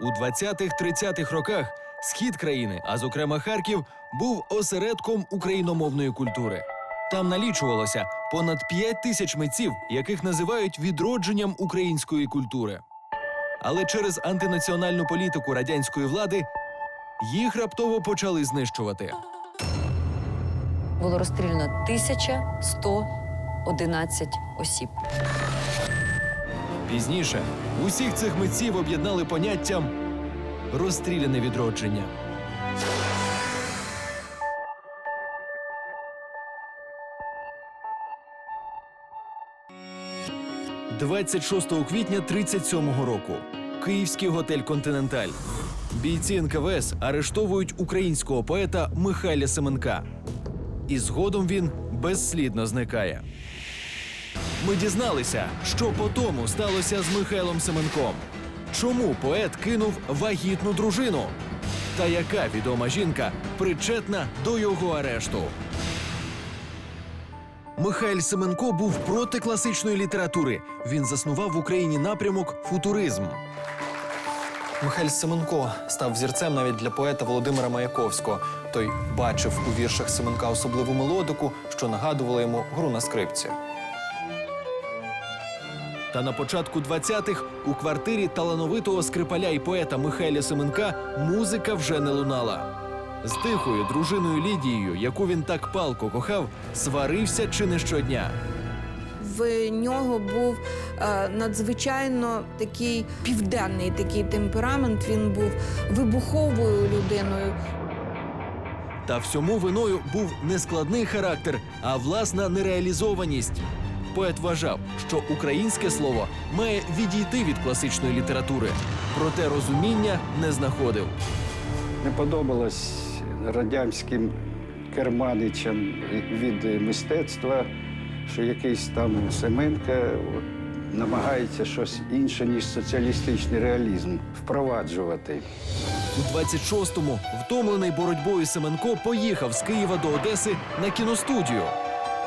У 20-30-х роках схід країни, а зокрема Харків, був осередком україномовної культури. Там налічувалося понад 5 тисяч митців, яких називають відродженням української культури. Але через антинаціональну політику радянської влади їх раптово почали знищувати. Було розстріляно 1111 осіб. Пізніше усіх цих митців об'єднали поняттям розстріляне відродження. – 26 квітня 37-го року. Київський готель Континенталь. Бійці НКВС арештовують українського поета Михайля Семенка. І згодом він безслідно зникає. Ми дізналися, що по тому сталося з Михайлом Семенком. Чому поет кинув вагітну дружину? Та яка відома жінка причетна до його арешту? Михайль Семенко був проти класичної літератури. Він заснував в Україні напрямок футуризм. Михайль Семенко став взірцем навіть для поета Володимира Маяковського. Той бачив у віршах Семенка особливу мелодику, що нагадувала йому гру на скрипці. Та на початку 20-х у квартирі талановитого скрипаля і поета Михайля Семенка музика вже не лунала. З тихою дружиною Лідією, яку він так палко кохав, сварився чи не щодня. В нього був е, надзвичайно такий південний такий темперамент. Він був вибуховою людиною. Та всьому виною був не складний характер, а власна нереалізованість. Поет вважав, що українське слово має відійти від класичної літератури, проте розуміння не знаходив. Не подобалось радянським керманичам від мистецтва, що якийсь там Семенка намагається щось інше, ніж соціалістичний реалізм впроваджувати. У 26-му втомлений боротьбою Семенко поїхав з Києва до Одеси на кіностудію.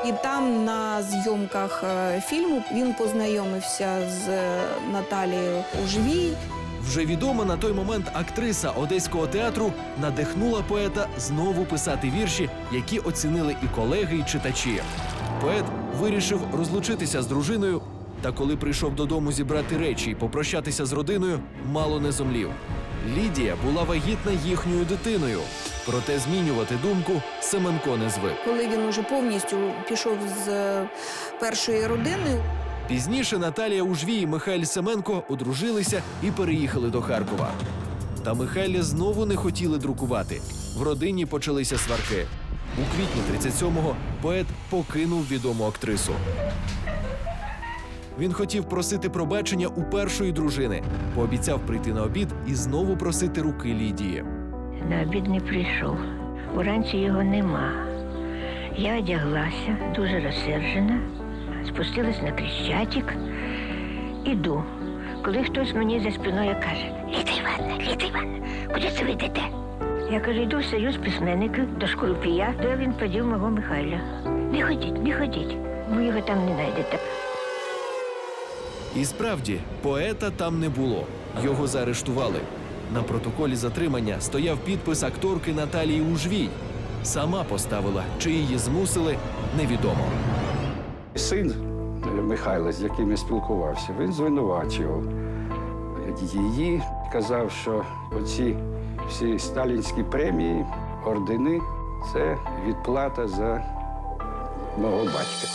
І там на зйомках е, фільму він познайомився з е, Наталією Ужвій. Вже відома на той момент актриса одеського театру надихнула поета знову писати вірші, які оцінили і колеги, і читачі. Поет вирішив розлучитися з дружиною. Та коли прийшов додому зібрати речі і попрощатися з родиною, мало не зомлів. Лідія була вагітна їхньою дитиною. Проте змінювати думку Семенко не звик. Коли він уже повністю пішов з е, першої родини, Пізніше Наталія Ужвій і Михайль Семенко одружилися і переїхали до Харкова. Та Михайля знову не хотіли друкувати. В родині почалися сварки. У квітні 37-го поет покинув відому актрису. Він хотів просити пробачення у першої дружини, пообіцяв прийти на обід і знову просити руки Лідії. На обід не прийшов. Уранці його нема. Я одяглася, дуже розсержена, спустилась на крещатик, іду. Коли хтось мені за спиною каже: Ліда Івановна, Ліда Івановна, куди це ви йдете? Я кажу, йду в союз письменників до Школпія, де він подів мого Михайля. Не ходіть, не ходіть, ви його там не знайдете. І справді, поета там не було. Його заарештували. На протоколі затримання стояв підпис акторки Наталії Ужвій. Сама поставила, чи її змусили, невідомо. Син е, Михайла, з яким я спілкувався, він звинувачував її, казав, що оці всі сталінські премії, ордени це відплата за мого батька.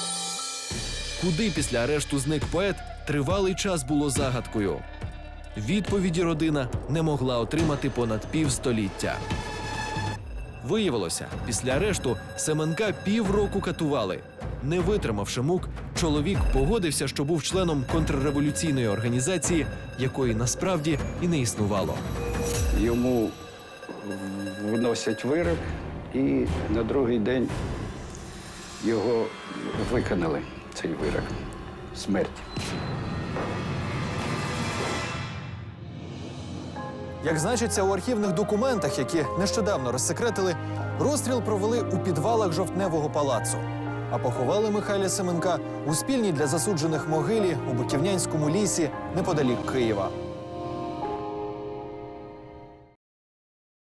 Куди після арешту зник поет, тривалий час було загадкою. Відповіді родина не могла отримати понад півстоліття. Виявилося, після арешту Семенка півроку катували. Не витримавши мук, чоловік погодився, що був членом контрреволюційної організації, якої насправді і не існувало. Йому вносять вирок, і на другий день його виконали, цей вирок смерті. Як значиться у архівних документах, які нещодавно розсекретили, розстріл провели у підвалах жовтневого палацу. А поховали Михайля Семенка у спільній для засуджених могилі у Буківнянському лісі неподалік Києва.